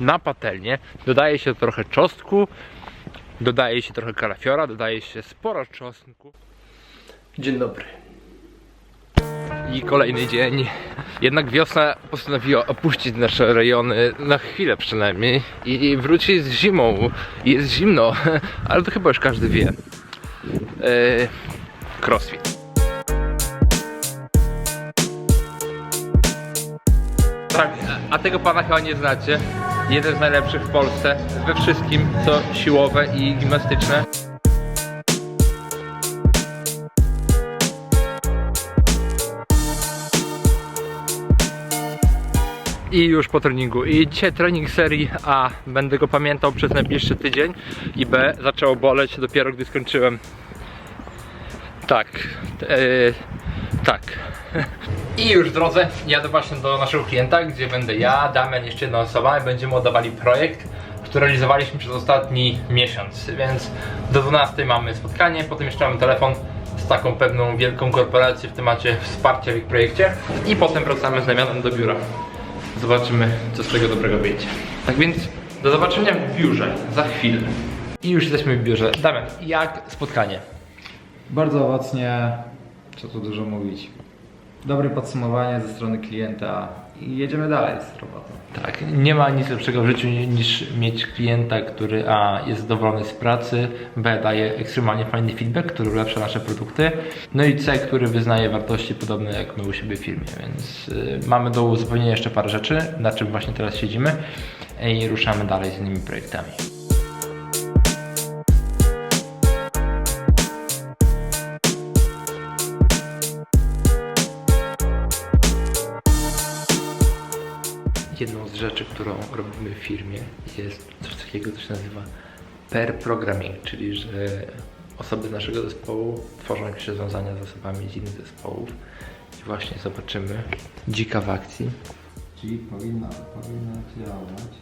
na patelnię. Dodaje się trochę czosnku, dodaje się trochę kalafiora, dodaje się sporo czosnku. Dzień dobry. I kolejny dzień. Jednak wiosna postanowiła opuścić nasze rejony na chwilę przynajmniej i wrócić z zimą. Jest zimno, ale to chyba już każdy wie. Eee, crossfit. Tak, a tego pana chyba nie znacie. Jeden z najlepszych w Polsce we wszystkim, co siłowe i gimnastyczne. I już po treningu. I dzisiaj trening serii A. Będę go pamiętał przez najbliższy tydzień. I B. Zaczęło boleć dopiero gdy skończyłem. Tak. e, tak. I już w drodze jadę właśnie do naszego klienta, gdzie będę ja, Damian, jeszcze jedna osoba i będziemy oddawali projekt, który realizowaliśmy przez ostatni miesiąc. Więc do 12 mamy spotkanie, potem jeszcze mamy telefon z taką pewną wielką korporacją w temacie wsparcia w ich projekcie i potem wracamy z Damianem do biura. Zobaczymy, co z tego dobrego wyjdzie. Tak więc do zobaczenia w biurze za chwilę. I już jesteśmy w biurze. Damian, jak spotkanie? Bardzo owocnie, co tu dużo mówić. Dobre podsumowanie ze strony klienta i jedziemy dalej z robotą. Tak, nie ma nic lepszego w życiu ni- niż mieć klienta, który A jest zadowolony z pracy, B daje ekstremalnie fajny feedback, który ulepsza nasze produkty, no i C, który wyznaje wartości podobne jak my u siebie w firmie, więc y, mamy do uzupełnienia jeszcze parę rzeczy, na czym właśnie teraz siedzimy i ruszamy dalej z innymi projektami. Jedną z rzeczy, którą robimy w firmie jest coś takiego, co się nazywa pair programming, czyli że osoby z naszego zespołu tworzą jakieś rozwiązania z osobami z innych zespołów i właśnie zobaczymy dzika w akcji. Czyli powinna, powinna działać.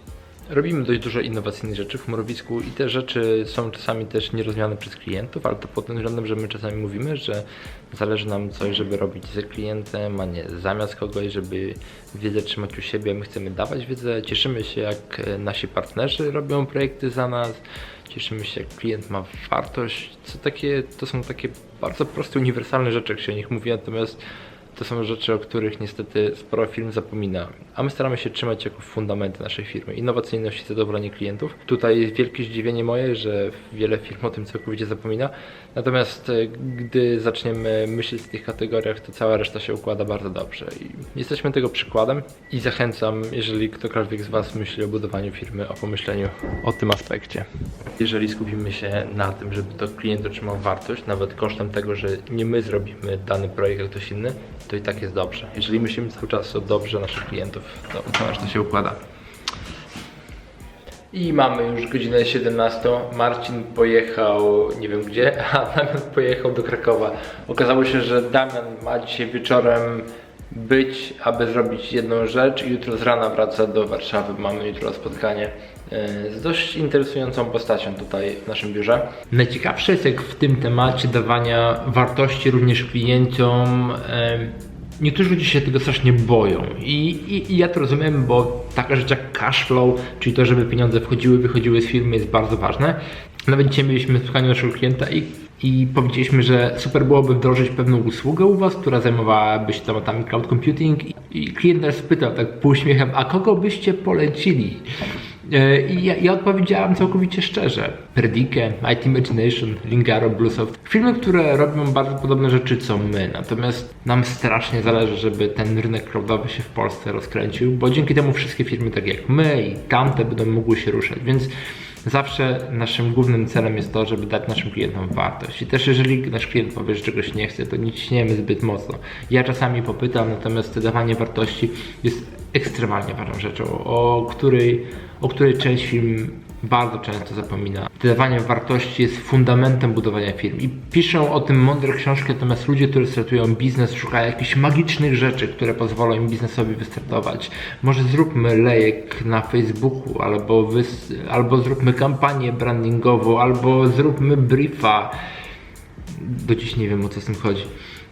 Robimy dość dużo innowacyjnych rzeczy w Morowisku i te rzeczy są czasami też nierozumiane przez klientów, ale to pod tym względem, że my czasami mówimy, że zależy nam coś, żeby robić ze klientem, a nie zamiast kogoś, żeby wiedzę trzymać u siebie. My chcemy dawać wiedzę, cieszymy się jak e, nasi partnerzy robią projekty za nas, cieszymy się jak klient ma wartość. Co takie, to są takie bardzo proste, uniwersalne rzeczy, jak się o nich mówi, natomiast to są rzeczy, o których niestety sporo firm zapomina, a my staramy się trzymać jako fundamenty naszej firmy. Innowacyjność i zadowolenie klientów. Tutaj jest wielkie zdziwienie moje, że wiele firm o tym całkowicie zapomina. Natomiast e, gdy zaczniemy myśleć w tych kategoriach, to cała reszta się układa bardzo dobrze. I jesteśmy tego przykładem i zachęcam, jeżeli ktokolwiek z Was myśli o budowaniu firmy, o pomyśleniu o tym aspekcie. Jeżeli skupimy się na tym, żeby to klient otrzymał wartość, nawet kosztem tego, że nie my zrobimy dany projekt, a ktoś inny, to i tak jest dobrze. Jeżeli myślimy cały czas o dobrze naszych klientów, to to aż to się układa. I mamy już godzinę 17. Marcin pojechał nie wiem gdzie, a Damian pojechał do Krakowa. Okazało się, że Damian ma dzisiaj wieczorem być, aby zrobić jedną rzecz i jutro z rana wraca do Warszawy. Mamy jutro spotkanie e, z dość interesującą postacią tutaj w naszym biurze. Najciekawsze jest jak w tym temacie dawania wartości również klientom. Niektórzy ludzie się tego strasznie boją I, i, i ja to rozumiem, bo taka rzecz jak cash flow, czyli to, żeby pieniądze wchodziły, wychodziły z firmy jest bardzo ważne. Nawet dzisiaj mieliśmy spotkanie naszego klienta i, i powiedzieliśmy, że super byłoby wdrożyć pewną usługę u Was, która zajmowałaby się tematami cloud computing i, klient nas spytał tak pół śmiechem, a kogo byście polecili? E, I ja, ja odpowiedziałem całkowicie szczerze. Predikę, IT Imagination, Lingaro, Bluesoft. Firmy, które robią bardzo podobne rzeczy co my. Natomiast nam strasznie zależy, żeby ten rynek cloudowy się w Polsce rozkręcił, bo dzięki temu wszystkie firmy tak jak my i tamte będą mogły się ruszać. Więc zawsze naszym głównym celem jest to, żeby dać naszym klientom wartość. I też jeżeli nasz klient powie, że czegoś nie chce, to nie ciśniemy zbyt mocno. Ja czasami popytam, natomiast to dawanie wartości jest ekstremalnie ważną rzeczą, o której, o której część firm bardzo często zapomina. Dawanie wartości jest fundamentem budowania firm i piszą o tym mądre książki, natomiast ludzie, którzy startują biznes, szukają jakichś magicznych rzeczy, które pozwolą im biznesowi wystartować. Może zróbmy lejek na Facebooku, albo, albo zróbmy kampanię brandingową, albo zróbmy briefa. Do dziś nie wiem o co z tym chodzi.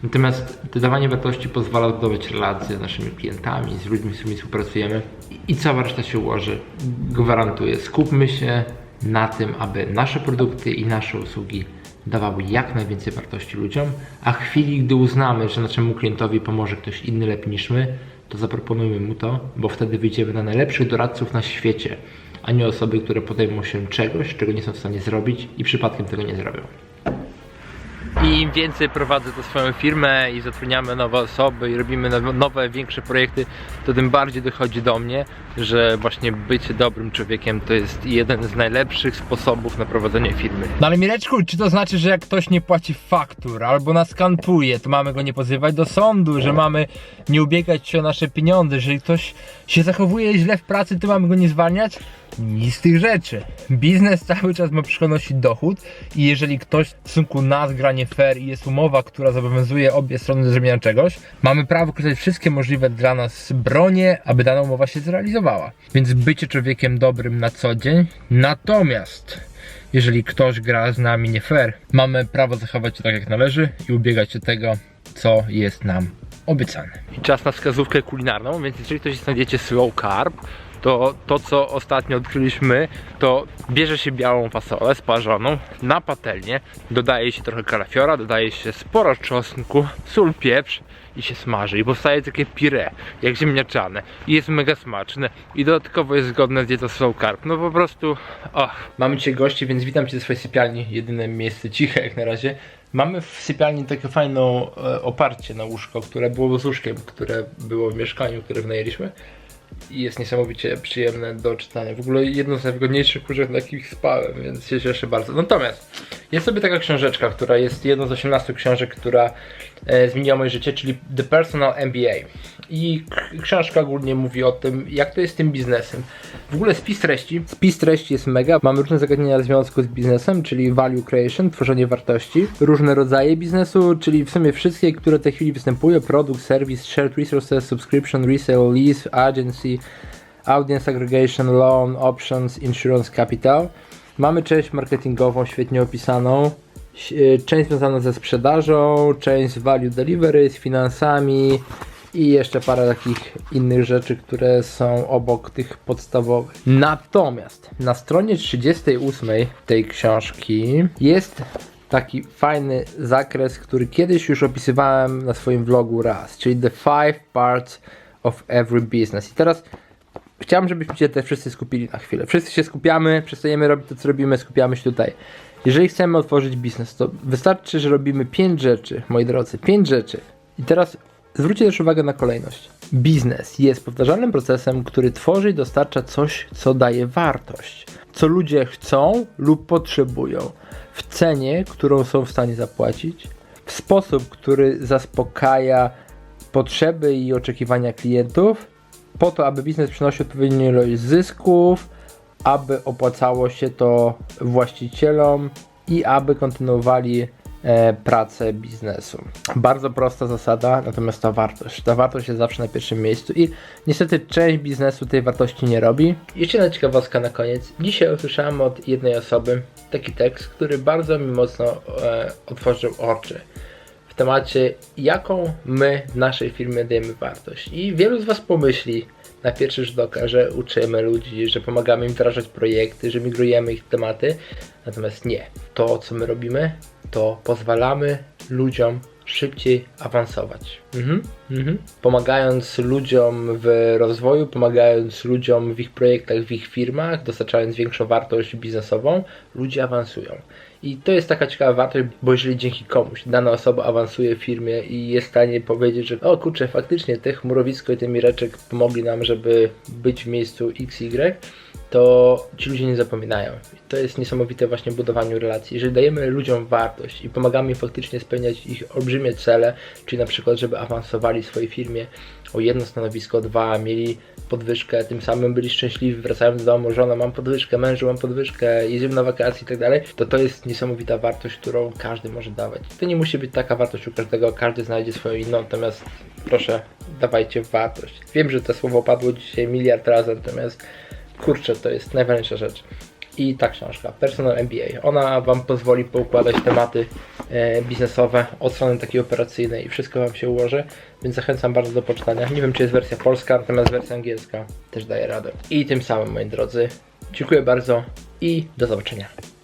Natomiast dodawanie wartości pozwala budować relacje z naszymi klientami, z ludźmi, z którymi współpracujemy i cała reszta się ułoży. Gwarantuję, skupmy się na tym, aby nasze produkty i nasze usługi dawały jak najwięcej wartości ludziom, a w chwili, gdy uznamy, że naszemu klientowi pomoże ktoś inny lepiej niż my, to zaproponujmy mu to, bo wtedy wyjdziemy na najlepszych doradców na świecie, a nie osoby, które podejmą się czegoś, czego nie są w stanie zrobić i przypadkiem tego nie zrobią. I im więcej prowadzę to swoją firmę i zatrudniamy nowe osoby i robimy nowe, nowe, większe projekty, to tym bardziej dochodzi do mnie, że właśnie bycie dobrym człowiekiem to jest jeden z najlepszych sposobów na prowadzenie firmy. No ale Mireczku, czy to znaczy, że jak ktoś nie płaci faktur albo nas kantuje, to mamy go nie pozywać do sądu, że mamy nie ubiegać się o nasze pieniądze, jeżeli ktoś się zachowuje źle w pracy, to mamy go nie zwalniać? Nic z tych rzeczy. Biznes cały czas ma przynosić dochód i jeżeli ktoś w stosunku nas gra nie fair i jest umowa, która zobowiązuje obie strony do zrobienia czegoś, mamy prawo korzystać wszystkie możliwe dla nas bronie, aby dana umowa się zrealizowała. Więc bycie człowiekiem dobrym na co dzień. Natomiast jeżeli ktoś gra z nami nie fair, mamy prawo zachować się tak jak należy i ubiegać się tego, co jest nam obiecane. I czas na wskazówkę kulinarną, więc jeżeli na diecie slow carb, to to co ostatnio odkryliśmy, to bierze się białą fasolę sparzoną na patelnię, dodaje się trochę kalafiora, dodaje się sporo czosnku, sól, pieprz i się smaży. I powstaje takie pire, jak ziemniaczane. I jest mega smaczne. I dodatkowo jest zgodne z dietą slow carb, no po prostu och. Mamy dzisiaj gości, więc witam Cię w swojej sypialni, jedyne miejsce ciche jak na razie. Mamy w sypialni takie fajne e, oparcie na łóżko, które było z łóżkiem, które było w mieszkaniu, które wynajęliśmy i jest niesamowicie przyjemne do czytania. W ogóle jedno z najwygodniejszych łóżek, na jakich spałem, więc się cieszę bardzo. Natomiast jest sobie taka książeczka, która jest jedną z 18 książek, która zmieniła moje życie, czyli The Personal MBA. I książka ogólnie mówi o tym, jak to jest z tym biznesem. W ogóle spis treści. Spis treści jest mega. Mamy różne zagadnienia w związku z biznesem, czyli value creation, tworzenie wartości, różne rodzaje biznesu, czyli w sumie wszystkie, które w tej chwili występują: produkt, serwis, shared resources, subscription, resale, lease, agency, audience aggregation, loan, options, insurance, capital. Mamy część marketingową świetnie opisaną, część związaną ze sprzedażą, część z value delivery, z finansami i jeszcze parę takich innych rzeczy, które są obok tych podstawowych. Natomiast na stronie 38 tej książki jest taki fajny zakres, który kiedyś już opisywałem na swoim vlogu raz, czyli the five parts of every business. I teraz chciałem, żebyśmy się te wszyscy skupili na chwilę. Wszyscy się skupiamy, przestajemy robić to, co robimy, skupiamy się tutaj. Jeżeli chcemy otworzyć biznes, to wystarczy, że robimy pięć rzeczy, moi drodzy, pięć rzeczy. I teraz zwróćcie też uwagę na kolejność. Biznes jest powtarzalnym procesem, który tworzy i dostarcza coś, co daje wartość, co ludzie chcą lub potrzebują, w cenie, którą są w stanie zapłacić, w sposób, który zaspokaja potrzeby i oczekiwania klientów, po to, aby biznes przynosił odpowiednią ilość zysków, aby opłacało się to właścicielom i aby kontynuowali e, pracę biznesu. Bardzo prosta zasada, natomiast ta wartość. Ta wartość jest zawsze na pierwszym miejscu i niestety część biznesu tej wartości nie robi. Jeszcze jedna ciekawostka na koniec. Dzisiaj usłyszałem od jednej osoby taki tekst, który bardzo mi mocno e, otworzył oczy temacie, jaką my naszej firmie dajemy wartość. I wielu z Was pomyśli na pierwszy rzut oka, że uczymy ludzi, że pomagamy im wdrażać projekty, że migrujemy ich tematy. Natomiast nie. To, co my robimy, to pozwalamy ludziom szybciej awansować. Mhm, mhm. Pomagając ludziom w rozwoju, pomagając ludziom w ich projektach, w ich firmach, dostarczając większą wartość biznesową, ludzie awansują. I to jest taka ciekawa wartość, bo jeżeli dzięki komuś dana osoba awansuje w firmie i jest w stanie powiedzieć, że o kurczę, faktycznie te chmurowisko i ten Mireczek pomogli nam, żeby być w miejscu XY, to ci ludzie nie zapominają. I to jest niesamowite właśnie w budowaniu relacji. Jeżeli dajemy ludziom wartość i pomagamy im faktycznie spełniać ich olbrzymie cele, czyli na przykład, żeby awansowali w swojej firmie o jedno stanowisko, dwa, mieli podwyżkę, tym samym byli szczęśliwi, wracają do domu, żona mam podwyżkę, mężu mam podwyżkę, jedziemy na wakacje i tak dalej, to to jest niesamowita wartość, którą każdy może dawać. To nie musi być taka wartość u każdego, każdy znajdzie swoją inną, natomiast proszę, dawajcie wartość. Wiem, że to słowo padło dzisiaj miliard razy, natomiast kurczę, to jest najważniejsza rzecz. I ta książka, Personal MBA, ona Wam pozwoli poukładać tematy e, biznesowe od strony takiej operacyjnej i wszystko Wam się ułoży, więc zachęcam bardzo do poczytania. Nie wiem, czy jest wersja polska, natomiast wersja angielska też daje radę. I tym samym, moi drodzy, dziękuję bardzo i do zobaczenia.